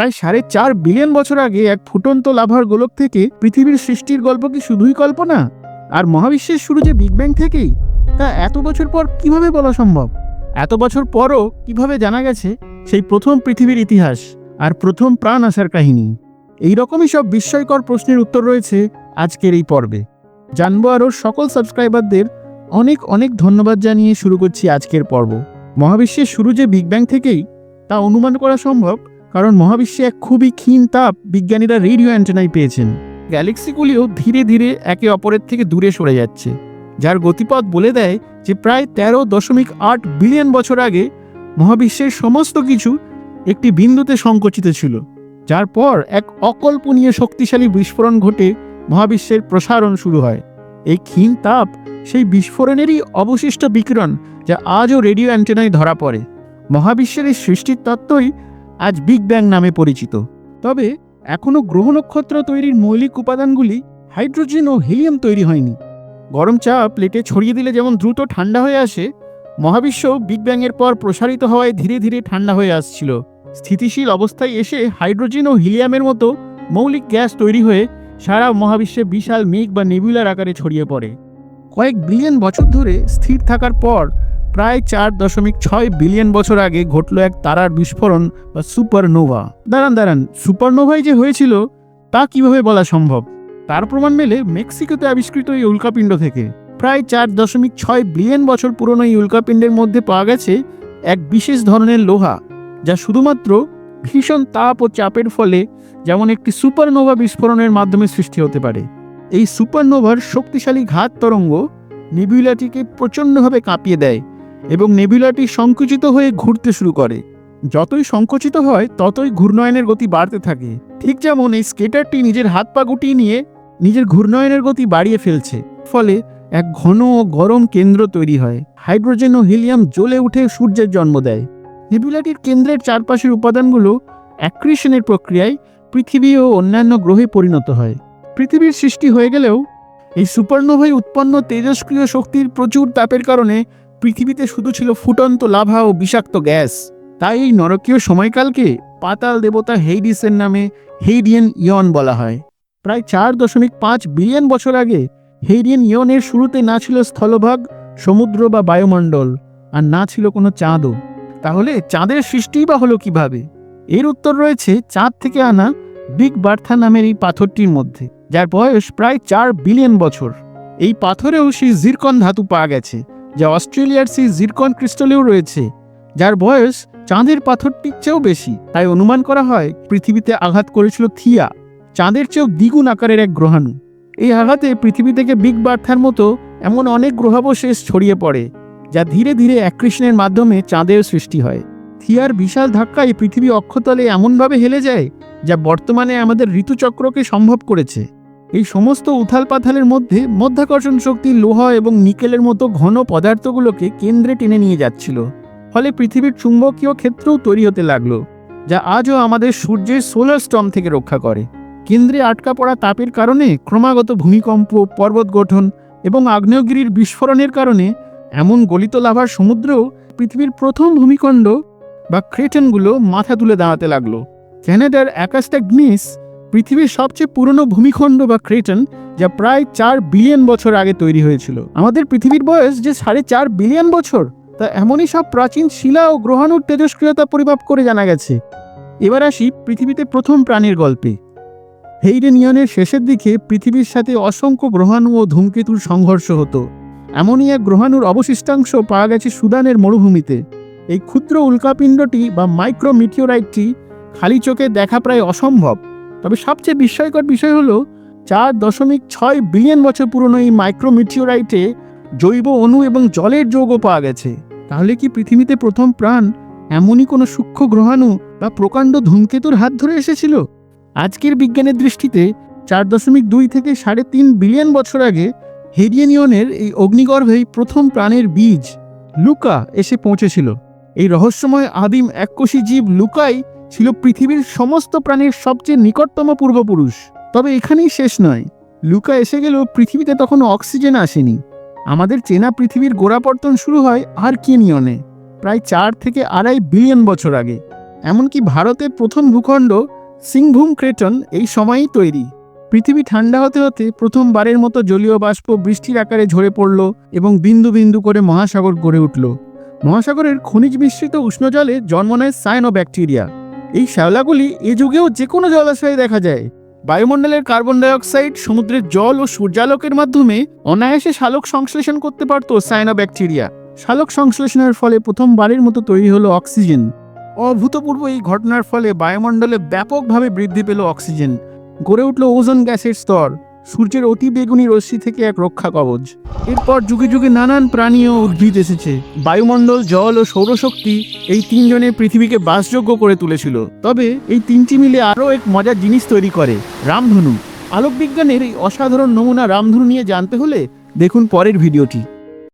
প্রায় সাড়ে চার বিলিয়ন বছর আগে এক ফুটন্ত লাভার গোলক থেকে পৃথিবীর সৃষ্টির গল্প কি শুধুই কল্পনা? আর মহাবিশ্বের শুরু যে বিগ ব্যাং থেকেই, তা এত বছর পর কীভাবে বলা সম্ভব? এত বছর পরও কীভাবে জানা গেছে সেই প্রথম পৃথিবীর ইতিহাস আর প্রথম প্রাণ আসার কাহিনী? এই রকমই সব বিস্ময়কর প্রশ্নের উত্তর রয়েছে আজকের এই পর্বে। জানব আরও সকল সাবস্ক্রাইবারদের অনেক অনেক ধন্যবাদ জানিয়ে শুরু করছি আজকের পর্ব। মহাবিশ্বের শুরু যে বিগ ব্যাং থেকেই, তা অনুমান করা সম্ভব কারণ মহাবিশ্বে এক খুবই ক্ষীণ তাপ বিজ্ঞানীরা রেডিও অ্যান্টেনায় পেয়েছেন। গ্যালাক্সিগুলিও ধীরে ধীরে একে অপরের থেকে দূরে সরে যাচ্ছে, যার গতিপথ বলে দেয় যে প্রায় তেরো দশমিক আট বিলিয়ন বছর আগে মহাবিশ্বের সমস্ত কিছু একটি বিন্দুতে সংকুচিত ছিল, যার পর এক অকল্পনীয় শক্তিশালী বিস্ফোরণ ঘটে মহাবিশ্বের প্রসারণ শুরু হয়। এই ক্ষীণ তাপ সেই বিস্ফোরণেরই অবশিষ্ট বিকিরণ যা আজও রেডিও অ্যান্টেনায় ধরা পড়ে। মহাবিশ্বের এই সৃষ্টির তত্ত্বই আজ বিগ ব্যাং নামে পরিচিত। তবে এখনও গ্রহ নক্ষত্র তৈরির মৌলিক উপাদানগুলি হাইড্রোজেন ও হিলিয়াম তৈরি হয়নি। গরম চা প্লেটে ছড়িয়ে দিলে যেমন দ্রুত ঠান্ডা হয়ে আসে, মহাবিশ্ব বিগ ব্যাংয়ের পর প্রসারিত হওয়ায় ধীরে ধীরে ঠান্ডা হয়ে আসছিল। স্থিতিশীল অবস্থায় এসে হাইড্রোজেন ও হিলিয়ামের মতো মৌলিক গ্যাস তৈরি হয়ে সারা মহাবিশ্বে বিশাল মেঘ বা নেবুলার আকারে ছড়িয়ে পড়ে। কয়েক বিলিয়ন বছর ধরে স্থির থাকার পর প্রায় চার দশমিক ছয় বিলিয়ন বছর আগে ঘটল এক তারার বিস্ফোরণ বা সুপারনোভা। দাঁড়ান দাঁড়ান, সুপারনোভাই যে হয়েছিল, তা কীভাবে বলা সম্ভব? তার প্রমাণ মেলে মেক্সিকোতে আবিষ্কৃত এই উল্কাপিণ্ড থেকে। প্রায় চার দশমিক ছয় বিলিয়ন বছর পুরনো এই উল্কাপিণ্ডের মধ্যে পাওয়া গেছে এক বিশেষ ধরনের লোহা, যা শুধুমাত্র ভীষণ তাপ ও চাপের ফলে যেমন একটি সুপারনোভা বিস্ফোরণের মাধ্যমে সৃষ্টি হতে পারে। এই সুপারনোভার শক্তিশালী ঘাত তরঙ্গ নেবিউলাটিকে প্রচণ্ডভাবে কাঁপিয়ে দেয়। এবং নেবিউলাটি সংকুচিত হয়ে ঘুরতে শুরু করে। যতই সংকুচিত হয়, ততই ঘূর্ণয়নের গতি বাড়তে থাকে। ঠিক যেমন এই স্কেটারটি নিজের হাত পা গুটিয়ে নিয়ে নিজের ঘূর্ণয়নের গতি বাড়িয়ে ফেলছে। ফলে এক ঘন ও গরম কেন্দ্র তৈরি হয়। হাইড্রোজেন ও হিলিয়াম জ্বলে উঠে সূর্যের জন্ম দেয়। নেবুলাটির কেন্দ্রের চারপাশের উপাদানগুলো অ্যাক্রিশনের প্রক্রিয়ায় পৃথিবী ও অন্যান্য গ্রহে পরিণত হয়। পৃথিবীর সৃষ্টি হয়ে গেলেও এই সুপারনোভায় উৎপন্ন তেজস্ক্রিয় শক্তির প্রচুর তাপের কারণে পৃথিবীতে শুধু ছিল ফুটন্ত লাভা ও বিষাক্ত গ্যাস। তাই এই নরকীয় সময়কালকে পাতাল দেবতা হেইডিসের নামে হেইডিয়ান ইয়ন বলা হয়। প্রায় চার দশমিক পাঁচ বিলিয়ন বছর আগে হেইডিয়ান ইয়নের শুরুতে না ছিল স্থলভাগ, সমুদ্র বা বায়ুমণ্ডল, আর না ছিল কোনো চাঁদও। তাহলে চাঁদের সৃষ্টিই বা হলো কীভাবে? এর উত্তর রয়েছে চাঁদ থেকে আনা বিগ বার্থা নামের এই পাথরটির মধ্যে, যার বয়স প্রায় চার বিলিয়ন বছর। এই পাথরেও সেই জিরকন ধাতু পাওয়া গেছে। যা অস্ট্রেলিয়ার সেই জিরকন ক্রিস্টালেও রয়েছে, যার বয়স চাঁদের পাথরটির চেয়েও বেশি। তাই অনুমান করা হয়, পৃথিবীতে আঘাত করেছিল থিয়া, চাঁদের চেয়েও দ্বিগুণ আকারের এক গ্রহাণু। এই আঘাতে পৃথিবী থেকে বিগ বার্থার মতো এমন অনেক গ্রহাবশেষ ছড়িয়ে পড়ে, যা ধীরে ধীরে অ্যাক্রিশনের মাধ্যমে চাঁদের সৃষ্টি হয়। থিয়ার বিশাল ধাক্কায় পৃথিবী অক্ষতলে এমনভাবে হেলে যায়, যা বর্তমানে আমাদের ঋতুচক্রকে সম্ভব করেছে। এই সমস্ত উথাল পাথালের মধ্যে মধ্যাকর্ষণ শক্তি, লোহা এবং নিকেলের মতো ঘন পদার্থগুলোকে কেন্দ্রে টেনে নিয়ে যাচ্ছিল। ফলে পৃথিবীর চুম্বকীয় ক্ষেত্রও তৈরি হতে লাগল, যা আজও আমাদের সূর্যের সোলার স্টর্ম থেকে রক্ষা করে। কেন্দ্রে আটকা পড়া তাপের কারণে ক্রমাগত ভূমিকম্প, পর্বত গঠন এবং আগ্নেয়গিরির বিস্ফোরণের কারণে এমন গলিত লাভার সমুদ্রেও পৃথিবীর প্রথম ভূমিখণ্ড বা ক্রেটনগুলো মাথা তুলে দাঁড়াতে লাগল। ক্যানাডার অ্যাকাস্টাগনিস পৃথিবীর সবচেয়ে পুরনো ভূমিখণ্ড বা ক্রেটন, যা প্রায় চার বিলিয়ন বছর আগে তৈরি হয়েছিল। আমাদের পৃথিবীর বয়স যে সাড়ে চার বিলিয়ন বছর, তা এমনই সব প্রাচীন শিলা ও গ্রহাণুর তেজস্ক্রিয়তা পরিমাপ করে জানা গেছে। এবার আসি পৃথিবীতে প্রথম প্রাণীর গল্পে। হেইডেন ইয়নের শেষের দিকে পৃথিবীর সাথে অসংখ্য গ্রহাণু ও ধূমকেতুর সংঘর্ষ হতো। এমনই এক গ্রহাণুর অবশিষ্টাংশ পাওয়া গেছে সুদানের মরুভূমিতে। এই ক্ষুদ্র উল্কাপিণ্ডটি বা মাইক্রোমিটিওরাইটটি খালি চোখে দেখা প্রায় অসম্ভব। তবে সবচেয়ে বিস্ময়কর বিষয় হলো চার দশমিক ছয় বিলিয়ন বছর পুরনো এই মাইক্রো মিটিওরাইটে জৈব অণু এবং জলের যৌগ পাওয়া গেছে। তাহলে কি পৃথিবীতে প্রথম প্রাণ এমনই কোনো সূক্ষ্ম গ্রহাণু বা প্রকাণ্ড ধূমকেতুর হাত ধরে এসেছিল? আজকের বিজ্ঞানের দৃষ্টিতে চার দশমিক দুই থেকে সাড়ে তিন বিলিয়ন বছর আগে হেডিয়ানিয়নের এই অগ্নিগর্ভেই প্রথম প্রাণের বীজ লুকা এসে পৌঁছেছিল। এই রহস্যময় আদিম এককোষী জীব লুকাই ছিল পৃথিবীর সমস্ত প্রাণীর সবচেয়ে নিকটতম পূর্বপুরুষ। তবে এখানেই শেষ নয়। লুকা এসে গেলেও পৃথিবীতে তখনও অক্সিজেন আসেনি। আমাদের চেনা পৃথিবীর গোড়াপর্তন শুরু হয় আর্কিনিয়নে, প্রায় চার থেকে আড়াই বিলিয়ন বছর আগে। এমনকি ভারতের প্রথম ভূখণ্ড সিংভূম ক্রেটন এই সময়ই তৈরি। পৃথিবী ঠান্ডা হতে হতে প্রথমবারের মতো জলীয় বাষ্প বৃষ্টির আকারে ঝরে পড়ল এবং বিন্দু বিন্দু করে মহাসাগর গড়ে উঠল। মহাসাগরের খনিজ মিশ্রিত উষ্ণ জলে জন্ম নেয় সায়ানো ব্যাকটেরিয়া এই শ্যাওলাগুলি এ যুগেও যে কোনো জলাশয়ে দেখা যায়। বায়ুমণ্ডলের কার্বন ডাইঅক্সাইড, সমুদ্রের জল ও সূর্যালোকের মাধ্যমে অনায়াসে শালক সংশ্লেষণ করতে পারত সাইনোব্যাকটেরিয়া। ব্যাকটেরিয়া সালোক সংশ্লেষণের ফলে প্রথমবারের মতো তৈরি হলো অক্সিজেন। অভূতপূর্ব এই ঘটনার ফলে বায়ুমণ্ডলে ব্যাপকভাবে বৃদ্ধি পেল অক্সিজেন। গড়ে উঠল ওজন গ্যাসের স্তর। সূর্যের অতি বেগুনি রশ্মি থেকে এক রক্ষা কবচ এরপর যুগে যুগে নানান প্রাণী ও উদ্ভিদ এসেছে। বায়ুমণ্ডল, জল ও সৌরশক্তি এই তিনজনে পৃথিবীকে বাসযোগ্য করে তুলেছিল। তবে এই তিনটি মিলে আরও এক মজার জিনিস তৈরি করে, রামধনু। আলোকবিজ্ঞানের এই অসাধারণ নমুনা রামধনু নিয়ে জানতে হলে দেখুন পরের ভিডিওটি।